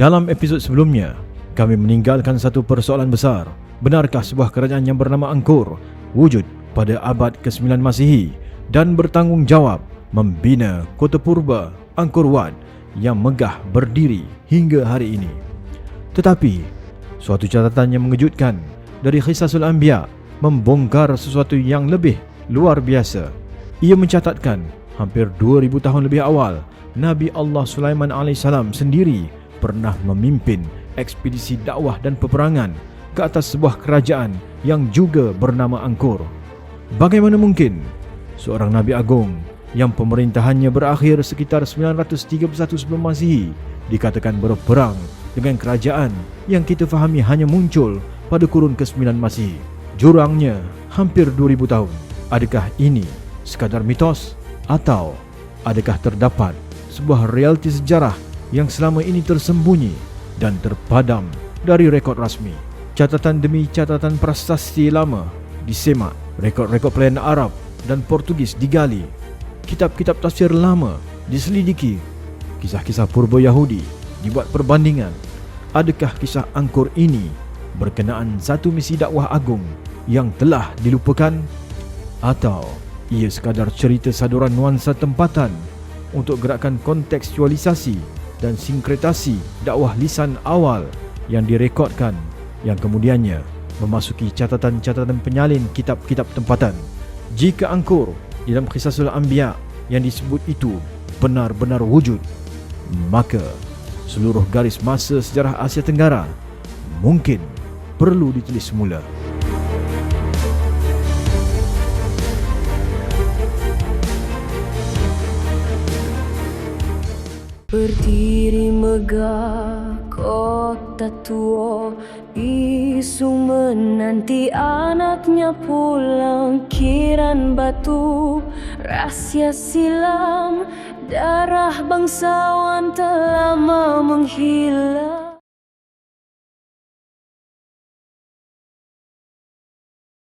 Dalam episod sebelumnya, kami meninggalkan satu persoalan besar. Benarkah sebuah kerajaan yang bernama Angkor wujud pada abad ke-9 Masihi dan bertanggungjawab membina kota purba Angkor Wat yang megah berdiri hingga hari ini? Tetapi, suatu catatan yang mengejutkan dari Khisasul Anbiya membongkar sesuatu yang lebih luar biasa. Ia mencatatkan hampir 2000 tahun lebih awal Nabi Allah Sulaiman AS sendiri pernah memimpin ekspedisi dakwah dan peperangan ke atas sebuah kerajaan yang juga bernama Angkor. Bagaimana mungkin seorang Nabi Agung yang pemerintahannya berakhir sekitar 931 sebelum Masihi dikatakan berperang dengan kerajaan yang kita fahami hanya muncul pada kurun ke-9 Masihi. Jurangnya hampir 2000 tahun. Adakah ini sekadar mitos atau adakah terdapat sebuah realiti sejarah yang selama ini tersembunyi dan terpadam dari rekod rasmi. Catatan demi catatan prasasti lama disemak, rekod-rekod pelayan Arab dan Portugis digali, kitab-kitab tafsir lama diselidiki, kisah-kisah purba Yahudi dibuat perbandingan. Adakah kisah angkur ini berkenaan satu misi dakwah agung yang telah dilupakan atau ia sekadar cerita saduran nuansa tempatan untuk gerakan kontekstualisasi dan sinkretasi dakwah lisan awal yang direkodkan yang kemudiannya memasuki catatan-catatan penyalin kitab-kitab tempatan. Jika angkur dalam kisasul anbiya yang disebut itu benar-benar wujud, maka seluruh garis masa sejarah Asia Tenggara mungkin perlu ditulis semula. Berdiri megah kota tua Isu menanti anaknya pulang. Kiran batu Rahsia silam Darah bangsawan telah menghilang